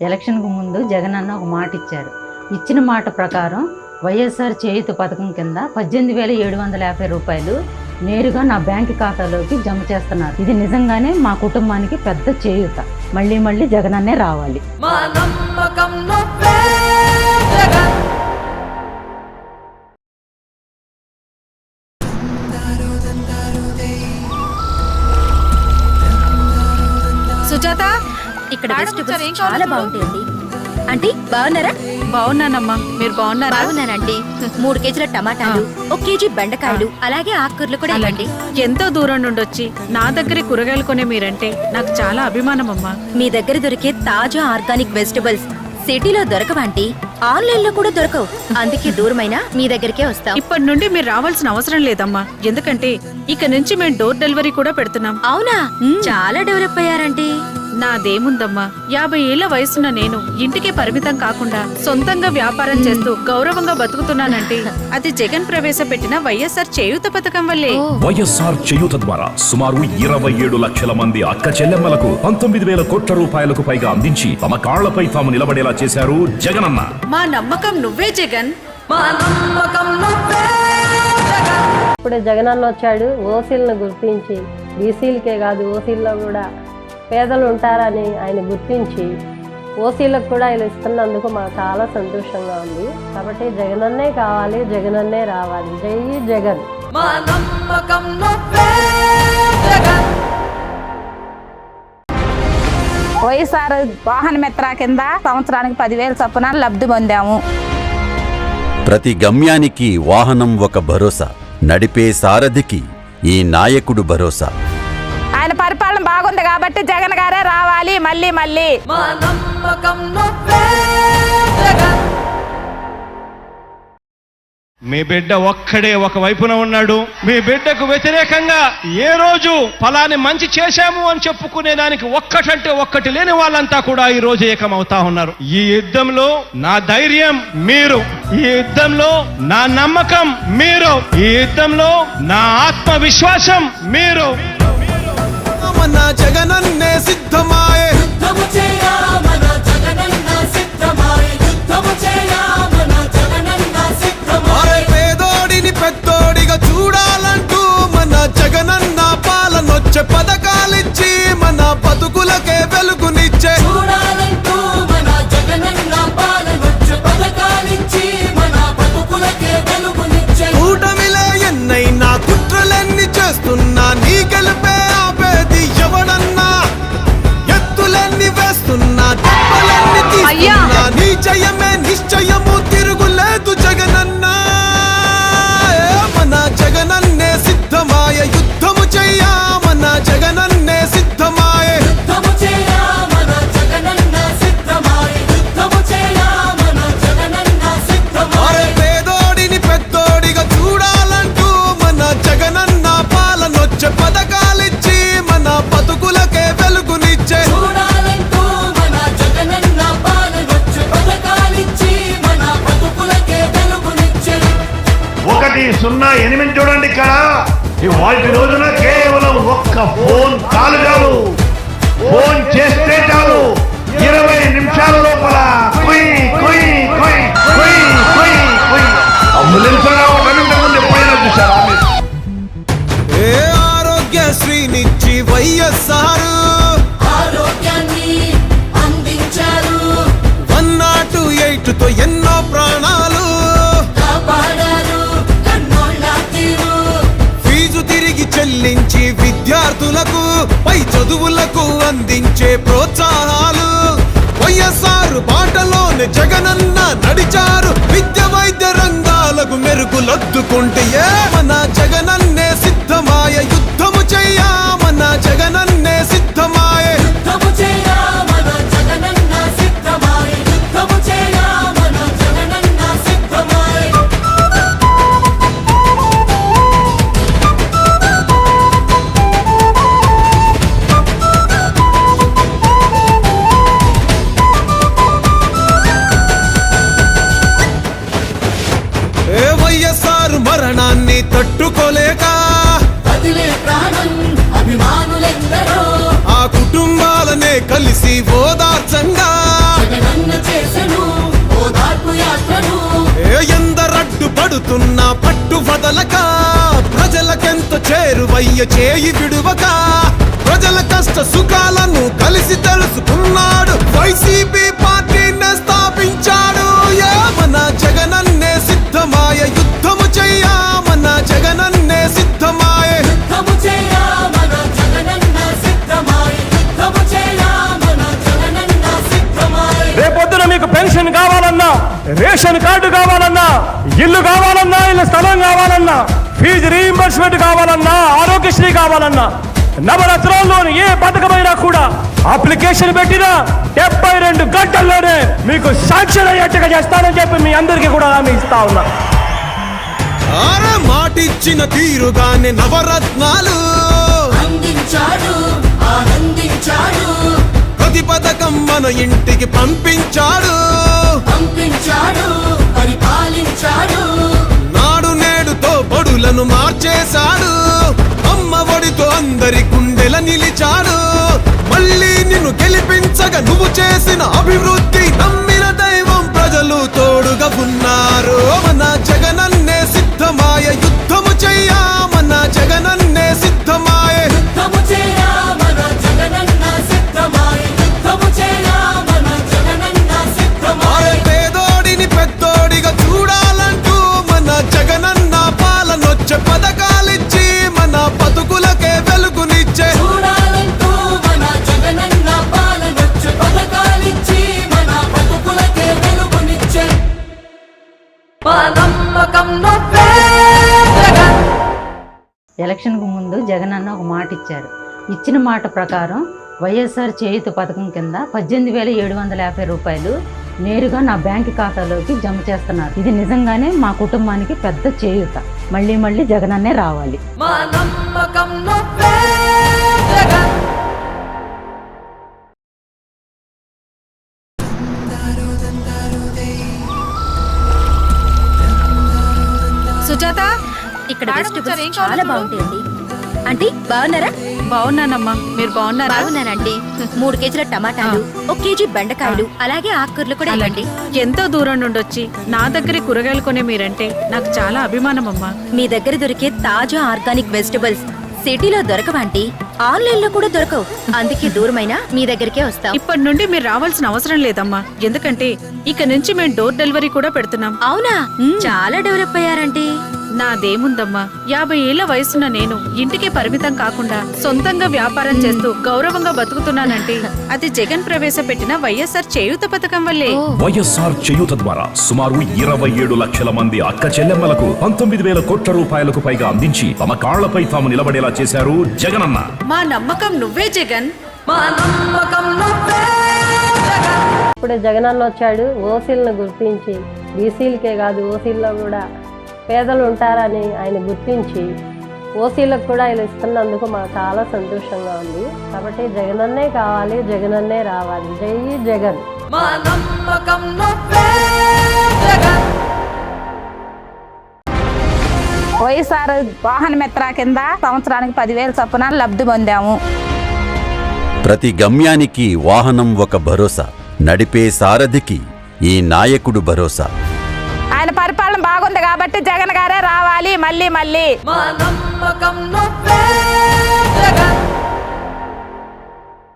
ఎలక్షన్కు ముందు జగన్ అన్న ఒక మాట ఇచ్చారు. ఇచ్చిన మాట ప్రకారం వైఎస్ఆర్ చేయుత పథకం కింద పద్దెనిమిది వేల ఏడు వందల యాభై రూపాయలు నేరుగా నా బ్యాంక్ ఖాతాలోకి జమ చేస్తున్నారు. ఇది నిజంగానే మా కుటుంబానికి పెద్ద చేయూత. మళ్ళీ మళ్ళీ జగన్ అన్నే రావాలి. ఇక్కడ వెజిటబుల్స్ చాలా బాగుంటాయండి. ఆంటీ బాగున్నారా? బాగున్నానమ్మా. మీరు బాగున్నారా? బాగున్నానండి. మూడు కేజీల టమాటాలు ఒక కేజీ బెండకాయలు అలాగే ఆకుకూరలు కూడా ఇవ్వండి. ఎంతో దూరం నుండి వచ్చి నా దగ్గర కూరగాయలు కొనే మీరంటే నాకు చాలా అభిమానం అమ్మా మీ దగ్గర దొరికే తాజా ఆర్గానిక్ వెజిటబుల్స్ సిటీలో దొరకవంటి ఆన్లైన్లో కూడా దొరకవు. అందుకే దూరమైనా మీ దగ్గరికే వస్తాం. ఇప్పటి నుండి మీరు రావాల్సిన అవసరం లేదమ్మా. ఎందుకంటే ఇక నుంచి మేము డోర్ డెలివరీ కూడా పెడుతున్నాం. అవునా? చాలా డెవలప్ అయ్యారంటీ నాదేముందమ్మా? యాభై ఏళ్ళ వయసున్న నేను ఇంటికే పరిమితం కాకుండా సొంతంగా వ్యాపారం చేస్తూ గౌరవంగా బతుకుతున్నానంటే అది జగన్ ప్రవేశపెట్టిన వైఎస్ఆర్ చేయూత పథకం వల్లే. వైఎస్ఆర్ చేయూత ద్వారా సుమారు ఇరవై ఏడు లక్షల మంది అక్క చెల్లెమ్మలకు పంతొమ్మిది వేల కోట్ల రూపాయలకు పైగా అందించి తమ కాళ్ళపై తాము నిలబడేలా చేశారు జగనన్న. మా నమ్మకం నువ్వే జగన్. మా నమ్మకం నువ్వే జగన్. ఇప్పుడే జగనన్న వచ్చాడు ఓసీలను గుర్తించి బీసీలకే కాదు ఓసీల్లో కూడా పేదలు ఉంటారని ఆయన గుర్తించి ఓసీలకు కూడా ఆయన ఇస్తున్నందుకు మాకు చాలా సంతోషంగా ఉంది. కాబట్టి జగనన్నే కావాలి జగనన్నే రావాలి. జై జగన్. మా నమ్మకం నువ్వే జగన్. వైఎస్ఆర్ వాహన మిత్ర కింద సంవత్సరానికి పదివేలు చొప్పున లబ్ధి పొందాము. ప్రతి గమ్యానికి వాహనం ఒక భరోసా. నడిపే సారథికి ఈ నాయకుడు భరోసా. బాగుంది కాబట్టి జగన్ గారే రావాలి మళ్ళీ మళ్ళీ. మా నమ్మకం నువ్వే జగన్. మీ బిడ్డ ఒక్కడే ఒక వైపున ఉన్నాడు. మీ బిడ్డకు వ్యతిరేకంగా ఏ రోజు ఫలాని మంచి చేశాము అని చెప్పుకునే దానికి ఒక్కటంటే ఒక్కటి లేని వాళ్ళంతా కూడా ఈ రోజు ఏకమవుతా ఉన్నారు. ఈ యుద్ధంలో నా ధైర్యం మీరు ఈ యుద్ధంలో నా నమ్మకం మీరు ఈ యుద్ధంలో నా ఆత్మవిశ్వాసం మీరు. మన జగనన్నే సిద్ధమాయే. యుద్ధము చేయా ఈ వాటి రోజున కేవలం ఒక్క ఫోన్ కాల్ చాలు. ఫోన్ చేస్తే చాలు. ఇరవై నిమిషాల లోపల అంబులెన్స్ చూసారా? ఏ ఆరోగ్యశ్రీనిచ్చి వైఎస్ఆర్. ఆరోగ్యాన్ని అందించారు. వన్ నాటు ఎయిట్తో ఎన్నో ప్రాణాలు. చెల్లించి విద్యార్థులకు పై చదువులకు అందించే ప్రోత్సాహాలు. వైఎస్ఆర్ బాటలోనే జగనన్న నడిచారు. విద్య వైద్య రంగాలకు మెరుగులద్దుకుంటే మన జగనన్నే సిద్ధమాయ కలిసి ఓదార్చంగా. ఎందరడ్డు పడుతున్నా పట్టు వదలక. ప్రజలకెంత చేరువయ్య చేయి విడువక. ప్రజల కష్ట సుఖాలను కలిసి తెలుసుకున్నాడు. వైసీపీ పార్టీ స్థాపించాడు. యామన ఇల్లు కావాలన్నా ఇల్లు స్థలం కావాలన్నా ఫీజు రీఇంబర్స్మెంట్ కావాలన్నా ఆరోగ్యశ్రీ కావాలన్నా నవరత్నాల్లోని ఏ పథకమైనా కూడా అప్లికేషన్ పెట్టినా డెబ్బై రెండు గంటల్లోనే మీకు శాంక్షన్ అయ్యేట్టుగా చేస్తానని చెప్పి మీ అందరికీ కూడా హామీ ఇస్తా ఉన్నా. మాటిచ్చిన తీరుగానే నవరత్నాలు. అందించాడు ఆనందించాడు. ప్రతి పథకం మన ఇంటికి పంపించాడు. పంపించాడు పరిపాలించాడు. నాడు నేడుతో బడులను మార్చేశాడు. అమ్మ ఒడితో అందరి గుండెల నిలిచాడు. మళ్ళీ నిన్ను గెలిపించగా నువ్వు చేసిన అభివృద్ధి ఎలక్షన్కు ముందు జగన్ అన్న ఒక మాట ఇచ్చారు. ఇచ్చిన మాట ప్రకారం వైఎస్ఆర్ చేయుత పథకం కింద పద్దెనిమిది వేల ఏడు వందల యాభై రూపాయలు నేరుగా నా బ్యాంక్ ఖాతాలోకి జమ చేస్తున్నారు. ఇది నిజంగానే మా కుటుంబానికి పెద్ద చేయూత. మళ్ళీ మళ్ళీ జగన్ అన్నే రావాలి. సుజాత? ఇక్కడ వెజిటబుల్స్ చాలా బాగుంటాయండి. ఆంటీ బాగున్నారా? బాగున్నానమ్మా. మీరు బాగున్నారా? బాగున్నానండి. మూడు కేజీల టమాటాలు ఒక కేజీ బెండకాయలు అలాగే ఆకుకూరలు కూడా ఇవ్వండి. ఎంతో దూరం నుండి వచ్చి నా దగ్గర కూరగాయలు కొనే మీరంటే నాకు చాలా అభిమానం అమ్మా మీ దగ్గర దొరికే తాజా ఆర్గానిక్ వెజిటబుల్స్ సిటీలో దొరకవంటి ఆన్లైన్లో కూడా దొరకవు. అందుకే దూరమైన మీ దగ్గరికే వస్తాం. ఇప్పటి నుండి మీరు రావాల్సిన అవసరం లేదమ్మా. ఎందుకంటే ఇక నుంచి మేము డోర్ డెలివరీ కూడా పెడుతున్నాం. అవునా? చాలా డెవలప్ అయ్యారంటీ నాదేముందమ్మా? యాభై ఏళ్ళ వయసున్న నేను ఇంటికి పరిమితం కాకుండా సొంతంగా వ్యాపారం చేస్తూ గౌరవంగా బతుకుతున్నానంటే అది జగన్ ప్రవేశపెట్టిన వైఎస్ఆర్ చేయూత పథకం వల్లే. వైఎస్ఆర్ చేయూత ద్వారా సుమారు ఇరవై ఏడు లక్షల మంది అక్క చెల్లెమ్మలకు పంతొమ్మిది వేల కోట్ల రూపాయలకు పైగా అందించి తమ కాళ్ళపై తాము నిలబడేలా చేశారు జగనన్న. మా నమ్మకం నువ్వే జగన్. మా నమ్మకం నువ్వే జగన్. ఇప్పుడే జగనన్న వచ్చాడు ఓసీలను గుర్తించి బీసీలకే కాదు ఓసీల్లో కూడా పేదలు ఉంటారని ఆయన గుర్తించి ఓసీలకు కూడా ఆయన ఇస్తున్నందుకు మాకు చాలా సంతోషంగా ఉంది. కాబట్టి జగనన్నే కావాలి జగనన్నే రావాలి. జై జగన్. మా నమ్మకం నువ్వే జగన్. వైఎస్ఆర్ వాహన మిత్ర కింద సంవత్సరానికి పదివేలు చొప్పున లబ్ధి పొందాము. ప్రతి గమ్యానికి వాహనం ఒక భరోసా. నడిపే సారథికి ఈ నాయకుడు భరోసా. పరిపాలన బాగుంది కాబట్టి జగన్ గారే రావాలి మళ్ళీ మళ్ళీ. మా నమ్మకం